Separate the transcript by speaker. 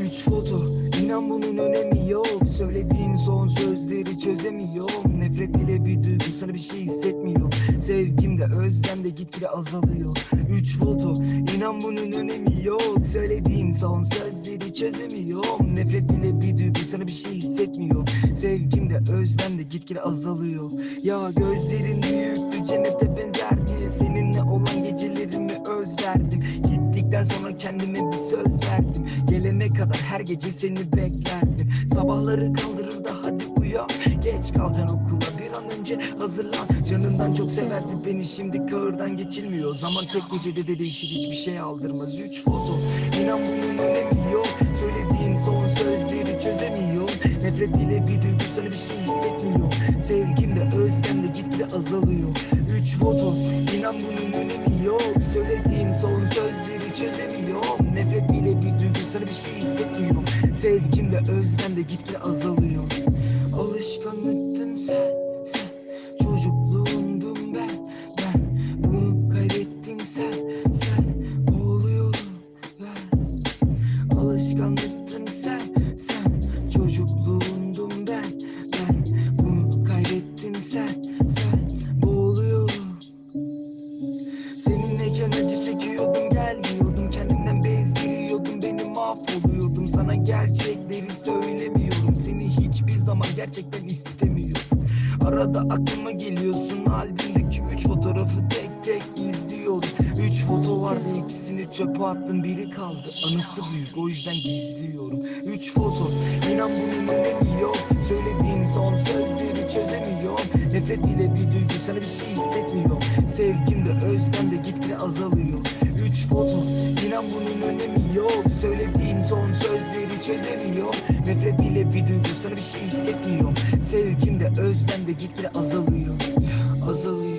Speaker 1: Üç foto. İnan bunun önemi yok. Söylediğin son sözleri çözemiyorum. Nefret bile bir duygu sana bir şey hissetmiyor Sevgimde özlemde gitgide azalıyor. Üç foto. İnan bunun önemi yok. Söylediğin son sözleri çözemiyorum. Nefret bile bir duygu sana bir şey hissetmiyor Sevgimde özlemde gitgide azalıyor. Ya gözlerin özlerdim Gittikten sonra kendime bir söz verdim. Gelene kadar her gece seni beklerdim. Sabahları kaldırır da hadi uyan. Geç kalacaksın okula bir an önce hazırlan. Canından çok severdi beni şimdi kağırdan geçilmiyor. Zaman tek gecede de değişir hiçbir şey aldırmaz. Üç foto inan bunun önemi yok. Söylediğin son sözleri çözemiyor Nefret bile bir duygu sana bir şey hissetmiyor. Sevgimde özlemde gitgide azalıyor Üç foto. İnan bunun önemi yok. Söylediğin son sözleri çözemiyorum. Nefret bile bir duygu sana bir şey hissetmiyorum. Sevgimde özlemde gitgide azalıyor. Alışkanlıktın sen sen. Çocukluğundum ben ben. Bunu kaybettin sen sen. Oluyorum ben. Alışkanlıktın sen sen. Çocukluğundum gerçekleri söylemiyorum. Seni hiçbir zaman gerçekten istemiyorum. Arada aklıma geliyorsun albümdeki üç fotoğrafı tek tek izliyorum. Üç foto vardı ikisini çöpe attım biri kaldı Anısı büyük o yüzden gizliyorum. Üç foto inan bunun önemi yok Söylediğin son sözleri çözemiyorum. Nefret ile bir duygu sana bir şey hissetmiyorum. Sevgimde özlemde gitgide azalıyor. Üç foto inan bunun önemi yok. Söylediğin son sözleri çözemiyorum Nefret ile bir duygu sana bir şey hissetmiyorum. Sevgimde özlemde gitgide azalıyor. Azalıyor